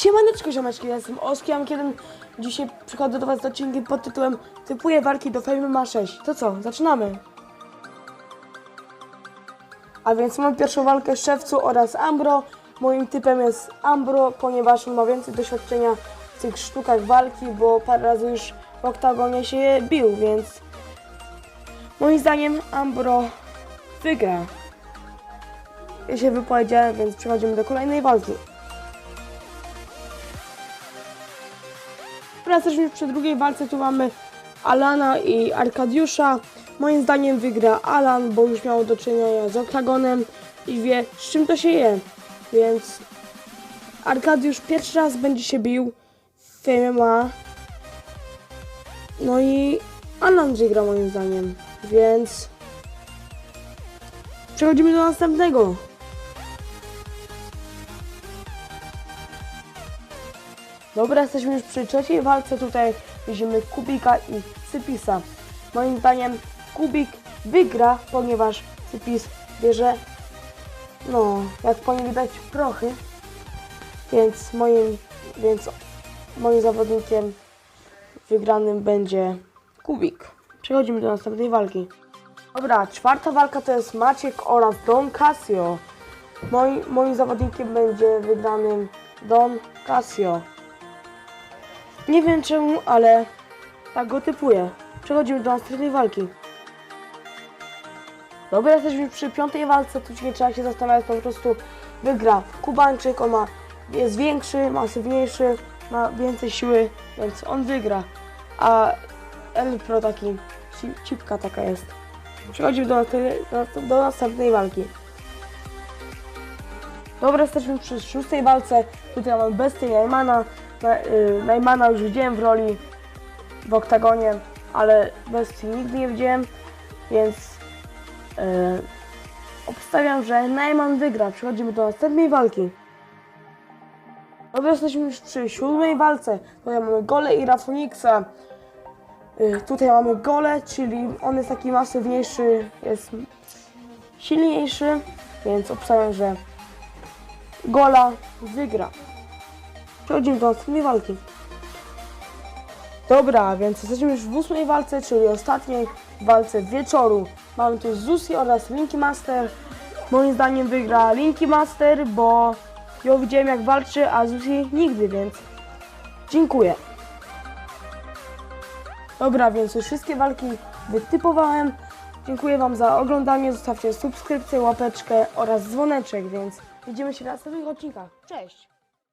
Siemaneczko ziomeczki, ja jestem Oski, kiedy dzisiaj przychodzę do was z odcinkiem pod tytułem Typuję walki do Fame ma 6. To co, zaczynamy! A więc mam pierwszą walkę Szewcu oraz Ambro. Moim typem jest Ambro, ponieważ on ma więcej doświadczenia w tych sztukach walki, bo parę razy już w oktagonie się bił, więc moim zdaniem Ambro wygra. Ja się wypowiedziałem, więc przechodzimy do kolejnej walki. Teraz jesteśmy przy drugiej walce, tu mamy Alana i Arkadiusza. Moim zdaniem wygra Alan, bo już miał do czynienia z oktagonem i wie z czym to się je. Więc Arkadiusz pierwszy raz będzie się bił w MMA. No i Alan wygra moim zdaniem, więc przechodzimy do następnego. Dobra, jesteśmy już przy trzeciej walce. Tutaj widzimy Kubika i Cypisa. Moim zdaniem Kubik wygra, ponieważ Cypis bierze, no, jak po nim widać, prochy. Więc moim, więc moim zawodnikiem wygranym będzie Kubik. Przechodzimy do następnej walki. Dobra, czwarta walka to jest Maciek oraz Don Casio. Moim, moim zawodnikiem będzie wygranym Don Casio. Nie wiem czemu, ale tak go typuję. Przechodzimy do następnej walki. Dobra, jesteśmy przy piątej walce, tu nie trzeba się zastanawiać, po prostu wygra Kubańczyk, on ma, jest większy, masywniejszy, ma więcej siły, więc on wygra. A El Pro taki, ci- cipka taka jest. Przechodzimy do, do, do następnej walki. Dobra, jesteśmy przy szóstej walce. Tutaj mamy bestię Najmana. Y, Najmana już widziałem w roli w oktagonie, ale bestii nigdy nie widziałem, więc y, obstawiam, że Najman wygra. Przechodzimy do następnej walki. Dobra, jesteśmy już przy siódmej walce. Tutaj mamy Gole i Rafoniksa. Y, tutaj mamy Gole, czyli on jest taki masywniejszy, jest silniejszy, więc obstawiam, że Gola wygra. Przechodzimy do następnej walki. Dobra, więc jesteśmy już w ósmej walce, czyli ostatniej walce wieczoru. Mamy tu Zusi oraz Linky Master. Moim zdaniem wygra Linky Master, bo ją widziałem jak walczy, a Zusi nigdy, więc dziękuję. Dobra, więc już wszystkie walki wytypowałem. Dziękuję Wam za oglądanie. Zostawcie subskrypcję, łapeczkę oraz dzwoneczek, więc widzimy się na następnych odcinkach. Cześć!